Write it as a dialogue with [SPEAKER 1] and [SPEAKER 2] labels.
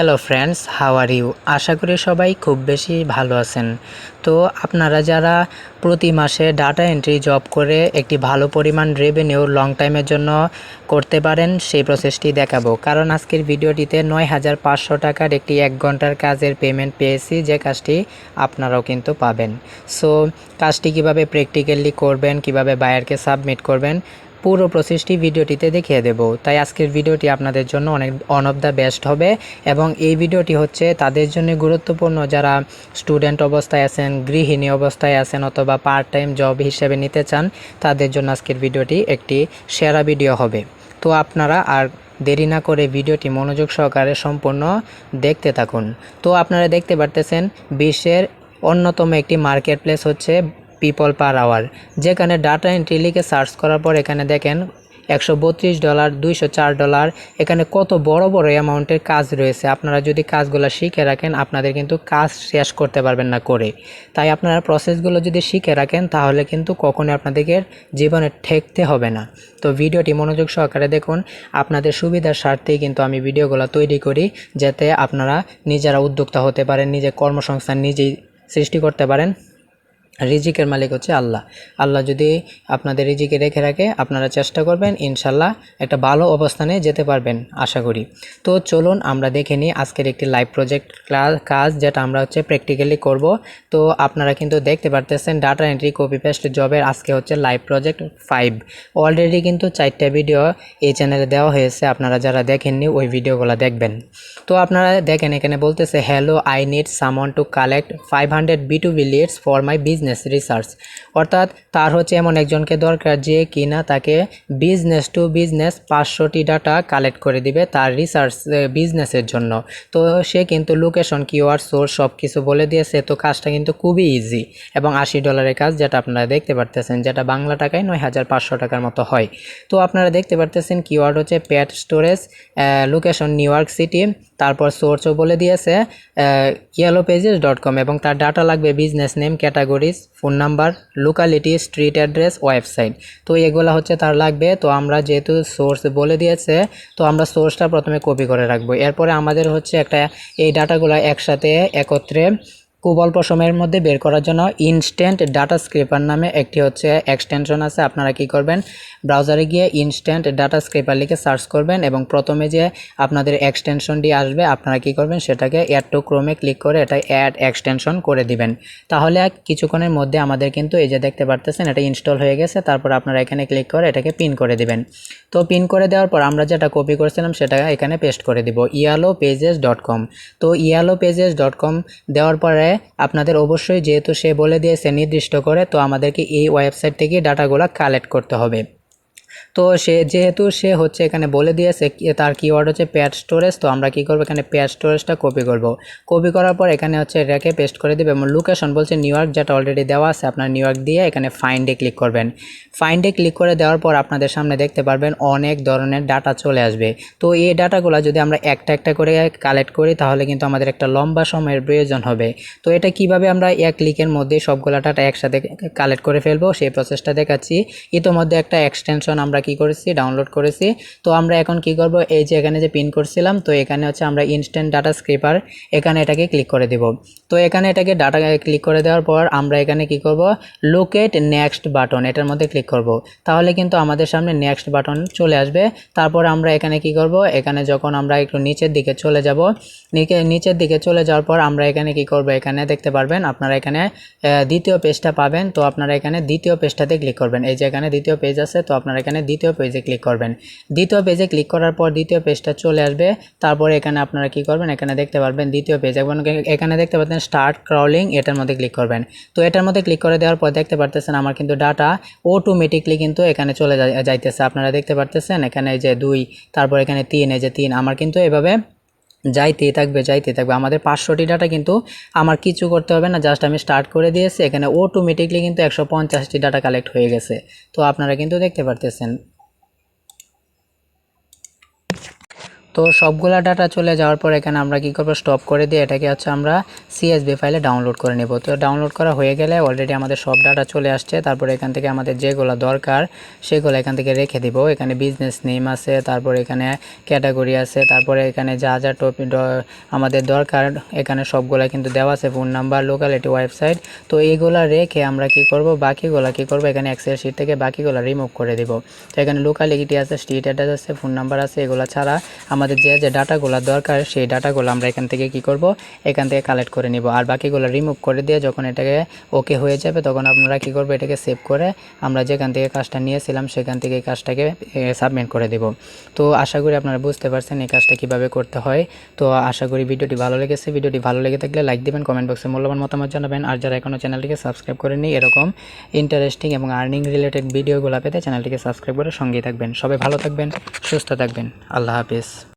[SPEAKER 1] Hello friends how are you আশা করি সবাই খুব বেশি ভালো আছেন। তো আপনারা যারা প্রতি মাসে ডাটা এন্ট্রি জব করে একটি ভালো পরিমাণ রেভিনিউ লং টাইমের জন্য করতে পারেন, সেই প্রসেসটি দেখাবো। কারণ আজকের ভিডিওটিতে নয় হাজার পাঁচশো টাকার একটি এক ঘণ্টার কাজের পেমেন্ট পেয়েছি, যে কাজটি আপনারাও কিন্তু পাবেন। সো কাজটি কীভাবে প্র্যাকটিক্যালি করবেন, কীভাবে বায়ারকে সাবমিট করবেন পুরো প্রসেসটি ভিডিওটিতে দেখিয়ে দেব। তাই আজকের ভিডিওটি আপনাদের জন্য অনেক অন অফ দ্য বেস্ট হবে এবং এই ভিডিওটি হচ্ছে তাদের জন্য গুরুত্বপূর্ণ যারা স্টুডেন্ট অবস্থায় আছেন, গৃহিণী অবস্থায় আছেন অথবা পার্ট টাইম জব হিসেবে নিতে চান, তাদের জন্য আজকের ভিডিওটি একটি সেরা ভিডিও হবে। তো আপনারা আর দেরি না করে ভিডিওটি মনোযোগ সহকারে সম্পূর্ণ দেখতে থাকুন। তো আপনারা দেখতে পারতেছেন বিশ্বের অন্যতম একটি মার্কেট প্লেস হচ্ছে পিপল পার আওয়ার যেখানে ডাটা এন্ট্রি লিখে সার্চ করার পর এখানে দেখেন একশো বত্রিশ ডলার দুইশো চার ডলার এখানে কত বড় বড় অ্যামাউন্টের কাজ রয়েছে। আপনারা যদি কাজগুলো শিখে রাখেন, আপনাদের কিন্তু কাজ শেষ করতে পারবেন না করে। তাই আপনারা প্রসেসগুলো যদি শিখে রাখেন, তাহলে কিন্তু কখনোই আপনাদেরকে জীবনে ঠেকতে হবে না। তো ভিডিওটি মনোযোগ সহকারে দেখুন। আপনাদের সুবিধার স্বার্থেই কিন্তু আমি ভিডিওগুলো তৈরি করি, যাতে আপনারা নিজেরা উদ্যোক্তা হতে পারেন নিজে কর্মসংস্থান নিজেই সৃষ্টি করতে পারেন। রিজিকের মালিক হচ্ছে আল্লাহ। আল্লাহ যদি আপনাদের রিজিকে রেখে রাখে, আপনারা চেষ্টা করবেন ইনশাল্লাহ একটা ভালো অবস্থানে যেতে পারবেন, আশা করি। তো চলুন আমরা দেখে নিই আজকের একটি লাইভ প্রজেক্ট কাজ যেটা আমরা হচ্ছে প্র্যাকটিক্যালি করব। তো আপনারা কিন্তু দেখতে পারতেছেন ডাটা এন্ট্রি কপি পেস্ট জবের আজকে হচ্ছে লাইভ প্রজেক্ট ফাইভ অলরেডি কিন্তু চারটা ভিডিও এই চ্যানেলে দেওয়া হয়েছে, আপনারা যারা দেখেননি ওই ভিডিওগুলো দেখবেন। তো আপনারা দেখেন এখানে বলতেছে hello I need someone to collect five hundred B to B leads for my business research অর্থাৎ তার হচ্ছে এমন একজনকে দরকার যে কিনা তাকে বিজনেস টু বিজনেস পাঁচশোটি ডাটা কালেক্ট করে দিবে তার রিসার্চ বিজনেসের জন্য। তো সে কিন্তু লোকেশন কিওয়ার্ড সোর্স সব কিছু বলে দিয়েছে। তো কাজটা কিন্তু খুবই ইজি এবং আশি ডলারের কাজ যেটা আপনারা দেখতে পারতেছেন, যেটা বাংলা টাকায় নয় হাজার পাঁচশো টাকার মতো হয়। তো আপনারা দেখতে পারতেছেন কিওয়ার্ড হচ্ছে pet storage location New York City তারপর সোর্সও বলে দিয়েছে ইয়েলো পেজেস ডট কম এবং তার ডাটা লাগবে business name categories phone number locality street address website তো এগুলো হচ্ছে তার লাগবে। তো আমরা যেহেতু সোর্স বলে দিয়েছে, তো আমরা সোর্সটা প্রথমে কপি করে রাখব। এরপরে আমাদের হচ্ছে একটা এই ডাটাগুলো একসাথে একত্রে খুব অল্প সময়ের মধ্যে বের করার জন্য ইনস্ট্যান্ট ডাটা স্ক্রেপার নামে একটি হচ্ছে এক্সটেনশন আছে, আপনারা কি করবেন? ব্রাউজারে গিয়ে ইনস্ট্যান্ট ডাটা স্ক্রেপার লিখে সার্চ করবেন এবং প্রথমে যে আপনাদের এক্সটেনশনটি আসবে, আপনারা কি করবেন? সেটাকে অ্যাড টু ক্রোমে ক্লিক করে এটা অ্যাড এক্সটেনশন করে দিবেন। তাহলে কিছুক্ষণের মধ্যে আমাদের কিন্তু এই যে দেখতে পারতেছেন, এটা ইনস্টল হয়ে গেছে, তারপর আপনারা এখানে ক্লিক করে এটাকে পিন করে দিবেন। তো পিন করে দেওয়ার পর আমরা যেটা কপি করেছিলাম, সেটা এখানে পেস্ট করে দিব, ইয়ালো পেজেস ডট কম তো ইয়ালো পেজেস ডট কম দেওয়ার পরে আপনাদের অবশ্যই যেহেতু সে বলে দিয়েছে নির্দিষ্ট করে, তো আমাদেরকে এই ওয়েবসাইট থেকে ডাটাগুলো কালেক্ট করতে হবে। তো সে, যেহেতু সে হচ্ছে এখানে বলে দিয়েছে তার কিওয়ার্ড হচ্ছে প্যাড স্টোরেজ তো আমরা কি করব এখানে প্যাড স্টোরেজটা কপি করব। কপি করার পর এখানে হচ্ছে রেখে পেস্ট করে দেবে এবং লোকেশন বলছে নিউ ইয়র্ক যেটা অলরেডি দেওয়া আছে আপনার নিউ ইয়র্ক দিয়ে এখানে ফাইন্ডে ক্লিক করবেন। ফাইন্ডে ক্লিক করে দেওয়ার পর আপনাদের সামনে দেখতে পারবেন অনেক ধরনের ডাটা চলে আসবে। তো এই ডাটাগুলো যদি আমরা একটা একটা করে কালেক্ট করি, তাহলে কিন্তু আমাদের একটা লম্বা সময়ের প্রয়োজন হবে। তো এটা কীভাবে আমরা এক ক্লিকের মধ্যে সবগুলো ডাটা একসাথে কালেক্ট করে ফেলব, সেই প্রসেসটা দেখাচ্ছি। ইতোমধ্যে একটা এক্সটেনশন আমরা কি করেছি? ডাউনলোড করেছি। তো আমরা এখন কি করব? এই যে এখানে যে পিন করছিলাম, তো এখানে হচ্ছে আমরা ইনস্ট্যান্ট ডাটা স্ক্রিপার এখানে এটাকে ক্লিক করে দেব। তো এখানে এটাকে ডাটা ক্লিক করে দেওয়ার পর আমরা এখানে কি করব? লোকেট নেক্সট বাটন এটার মধ্যে ক্লিক করব। তাহলে কিন্তু আমাদের সামনে নেক্সট বাটন চলে আসবে। তারপর আমরা এখানে কি করব? এখানে যখন আমরা একটু নিচের দিকে চলে যাব নিচের দিকে চলে যাওয়ার পর আমরা এখানে কি করব? এখানে দেখতে পারবেন আপনারা এখানে দ্বিতীয় পেজটা পাবেন। তো আপনারা এখানে দ্বিতীয় পেজটাতে ক্লিক করবেন। এই যে এখানে দ্বিতীয় পেজ আছে, তো আপনারা দ্বিতীয় পেজে ক্লিক করবেন। দ্বিতীয় পেজে ক্লিক করার পর দ্বিতীয় পেজটা চলে আসবে। তারপরে এখানে আপনারা কি করবেন? এখানে দেখতে পারবেন দ্বিতীয় পেজ এবং এখানে দেখতে পাচ্ছেন স্টার্ট ক্রাউলিং এটার মধ্যে ক্লিক করবেন। তো এটার মধ্যে ক্লিক করে দেওয়ার পর দেখতে পারতেছেন আমার কিন্তু ডাটা অটোমেটিকলি কিন্তু এখানে চলে যাইতেছে। আপনারা দেখতে পারতেছেন এখানে যে দুই, তারপর এখানে তিন, এই যে তিন। আমার কিন্তু এভাবে যাইতেই থাকবে যাইতেই থাকবে। আমাদের পাঁচশোটি ডাটা কিন্তু আমার কিছু করতে হবে না জাস্ট আমি স্টার্ট করে দিয়েছি। এখানে অটোমেটিকলি কিন্তু একশো পঞ্চাশটি ডাটা কালেক্ট হয়ে গেছে। তো আপনারা কিন্তু দেখতে পারতেছেন। তো সবগুলা ডাটা চলে যাওয়ার পর এখানে আমরা কি করব? স্টপ করে দিয়ে এটাকে হচ্ছে আমরা সিএসবি ফাইলে ডাউনলোড করে নেব। তো ডাউনলোড করা হয়ে গেলে অলরেডি আমাদের সব ডাটা চলে আসছে। তারপরে এখান থেকে আমাদের যেগুলো দরকার, সেগুলো এখান থেকে রেখে দিব। এখানে বিজনেস নেম আছে, তারপরে এখানে ক্যাটাগরি আছে, তারপরে এখানে যা যা টপিক আমাদের দরকার, এখানে সবগুলা কিন্তু দেওয়া আছে ফোন নাম্বার লোকালিটি ওয়েবসাইট তো এইগুলা রেখে আমরা কি করব? বাকিগুলা কি করব? এখানে এক্সেল শিট থেকে বাকিগুলো রিমুভ করে দিব। তো এখানে লোকালিটি আছে স্ট্রিট অ্যাড্রেস আছে ফোন নাম্বার আছে, এগুলো ছাড়া আমাদের যে যে ডাটাগুলো দরকার, সেই ডাটাগুলো আমরা এখান থেকে কি করব? এখান থেকে কালেক্ট করে নিব। আর বাকিগুলো রিমুভ করে দিয়ে যখন এটাকে ওকে হয়ে যাবে, তখন আমরা কি করব? এটাকে সেভ করে আমরা যেখান থেকে কাজটা নিয়েছিলাম, সেখান থেকে এই কাজটাকে সাবমিট করে দেব। তো আশা করি আপনারা বুঝতে পারছেন এই কাজটা কীভাবে করতে হয়। তো আশা করি ভিডিওটি ভালো লেগেছে। ভিডিওটি ভালো লেগে থাকলে লাইক দেবেন কমেন্ট বক্সে মূল্যবান মতামত জানাবেন। আর যারা এখনও চ্যানেলটিকে সাবস্ক্রাইব করেনি এরকম ইন্টারেস্টিং এবং আর্নিং রিলেটেড ভিডিওগুলো পেতে চ্যানেলটিকে সাবস্ক্রাইব করে সঙ্গেই থাকবেন। সবাই ভালো থাকবেন, সুস্থ থাকবেন। আল্লাহ হাফিজ।